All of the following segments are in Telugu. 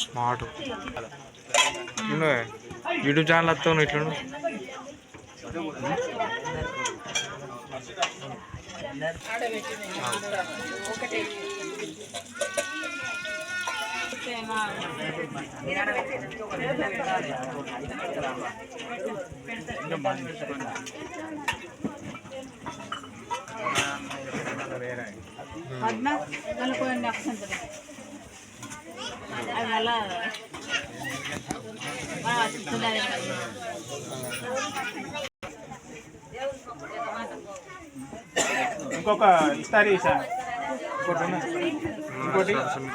స్మార్ట్. యూట్యూబ్ ఛానల్ వస్తావు నువ్వు ఇట్లా పద్మ కలుపుకోండి అక్షంత అది మళ్ళా ఆ, చూడాలి. ఇంకొక ఇస్తారు ఈసారి ఇంకోటి. ఇంకోటి? వచ్చింది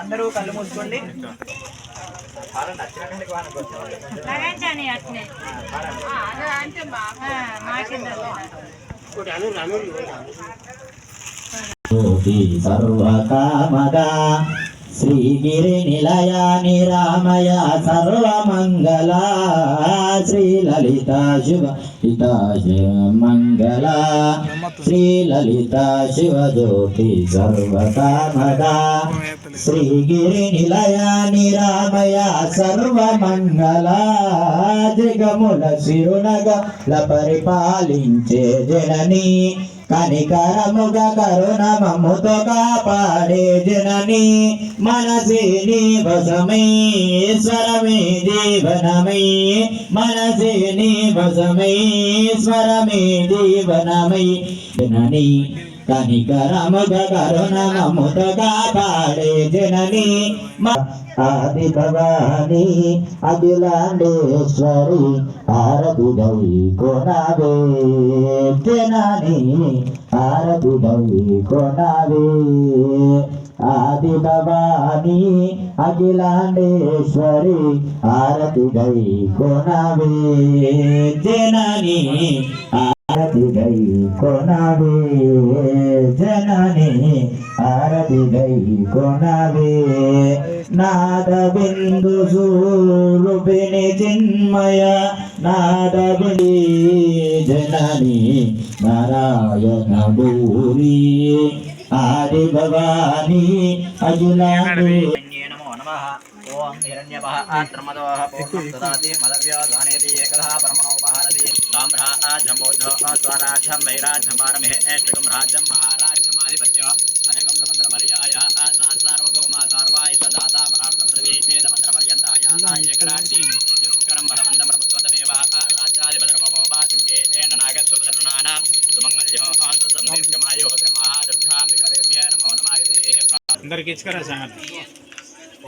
అందరూ కళ్ళు మూసుకోండి. లగాంచాని అట్నే. ఆ, మాకింద జ్యోతి సర్వకామదా శ్రీగిరి నిలయాని రామయ సర్వమంగళ శ్రీలలిత శివ హిత మంగళ శ్రీలలిత శివ జ్యోతి సర్వకామదా శ్రీగిరి నిలయాని రామయ సర్వమంగళ జగముల శిరునగల పరిపాలించే జనని కనికరముగా కరుణ మమ్ముతో కాపాడే జనని మనసి నివసమై. స్వరమే జీవనమై. మనసి నివసమై. స్వరమే జీవనమై. జనని కనికరముగా కరుణ మమ్ముతో కాపాడే జనని ఆది భవాని అఖిలాండేశ్వరి ఆరతుడై కొనవే. జనని ఆరతుడై కొనవే. ఆది భవాని అఖిలాండేశ్వరి ఆరతి గై కొనవే. జనని ఆరతి గై కొనవే. జనని ఆరతి గై కొనవే. నాద బిందు సూరుపిణి చిన్మయ నాద బిడి జనని నారాయణ భూరి ఆది భవాని అఖిలాండే నమో నమ. ఓం హిరణ్యప ఆత్రమదోహ పూర్ణం దదాతి మదవ్యోధానేతి ఏకధ పరమణోపహరతి సామ్రాజ్యమోధో స్వరాజ్యం వైరాజ్యం పారమే ఏష్టకం రాజ్యం మహారాజ్యమాధిపత్య. అనేకం సముద్ర పర్యాయ సార్వభౌమ పరార్థ పృథివీ వేదమంత్ర పర్యంతాయ. ఏకరాజ్యం అందరికి ఇచ్చుకరా సంగతి?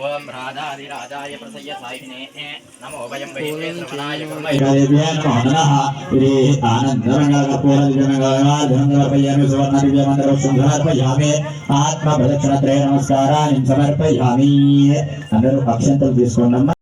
ఓం ప్రసయ్య సాయినే. నమో సమర్పయామి ఆత్మ ప్రదక్షిణ త్రయ నమస్కారాన్ని సమర్పయామి. అందరూ అక్షంతలు తీసుకోండి